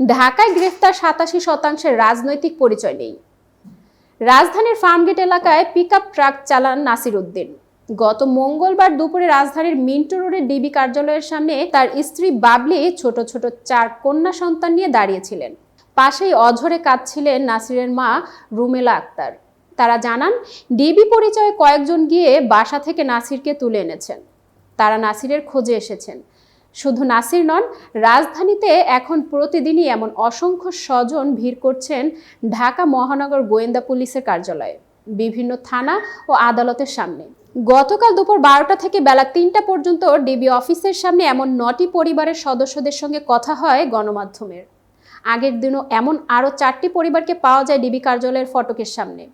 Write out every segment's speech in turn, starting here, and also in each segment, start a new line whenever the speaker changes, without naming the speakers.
ঢাকায় গ্রেফতার সাতাশি শতাংশের রাজনৈতিক পরিচয় নেই। রাজধানীর ফার্মগেট এলাকায় পিকআপ ট্রাক চালান নাসির উদ্দিন গত মঙ্গলবার দুপুরে রাজধানীর মিন্টো রোডের ডিবি কার্যালয়ের সামনে তার স্ত্রী বাবলি ছোট ছোট চার কন্যা সন্তান নিয়ে দাঁড়িয়েছিলেন। পাশেই অঝরে কাঁদছিলেন নাসিরের মা রুমেলা আক্তার। তারা জানান, ডিবি পরিচয়ে কয়েকজন গিয়ে বাসা থেকে নাসিরকে তুলে এনেছেন। তারা নাসিরের খোঁজে এসেছেন। শুধু নাসির নন, রাজধানীতে এখন প্রতিদিনই এমন অসংখ্য স্বজন ভিড় করছেন ঢাকা মহানগর গোয়েন্দা পুলিশের কার্যালয়ে। বিভিন্ন থানা ও আদালতের সামনে। গতকাল দুপুর বারোটা থেকে বেলা তিনটা পর্যন্ত ডিবি অফিসের সামনে এমন নটি পরিবারের সদস্যদের সঙ্গে কথা হয় গণমাধ্যমের। আগের দিনও এমন আরও চারটি পরিবারকে পাওয়া যায় ডিবি কার্যালয়ের ফটকের সামনে।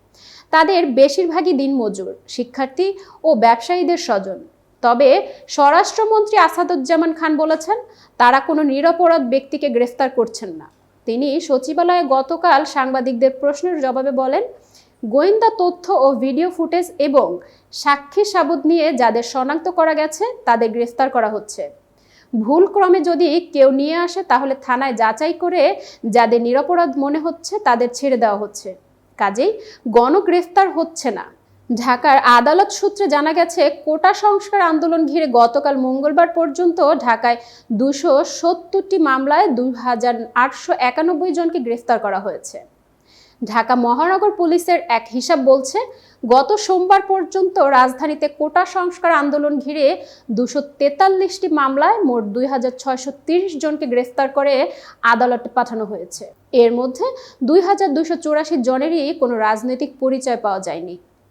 তাদের বেশিরভাগই দিনমজুর, শিক্ষার্থী ও ব্যবসায়ীদের স্বজন। তবে স্বরাষ্ট্রমন্ত্রী আসাদুজ্জামান খান বলেছেন, তারা কোনো নিরপরাধ ব্যক্তিকে গ্রেফতার করছেন না। তিনি সচিবালয়ে গতকাল সাংবাদিকদের প্রশ্নের জবাবে বলেন, গোয়েন্দা তথ্য ও ভিডিও ফুটেজ এবং সাক্ষী সাবুত নিয়ে যাদের শনাক্ত করা গেছে, তাদের গ্রেফতার করা হচ্ছে। ভুল ক্রমে যদি কেউ নিয়ে আসে, তাহলে থানায় যাচাই করে যাদের নিরপরাধ মনে হচ্ছে, তাদের ছেড়ে দেওয়া হচ্ছে। কাজেই গণগ্রেফতার হচ্ছে না। ঢাকার আদালত সূত্রে জানা গেছে, কোটা সংস্কার আন্দোলন ঘিরে গতকাল মঙ্গলবার পর্যন্ত ঢাকায় দুশো সত্তরটি মামলায় দুই হাজার আটশো একানব্বই জনকে গ্রেফতার করা হয়েছে। ঢাকা মহানগর পুলিশের এক হিসাব বলছে, গত সোমবার পর্যন্ত রাজধানীতে কোটা সংস্কার আন্দোলন ঘিরে দুশো তেতাল্লিশটি মামলায় মোট দুই হাজার ছয়শো তিরিশ জনকে গ্রেফতার করে আদালতে পাঠানো হয়েছে। এর মধ্যে দুই হাজার দুশো জনেরই কোনো রাজনৈতিক পরিচয় পাওয়া যায়নি।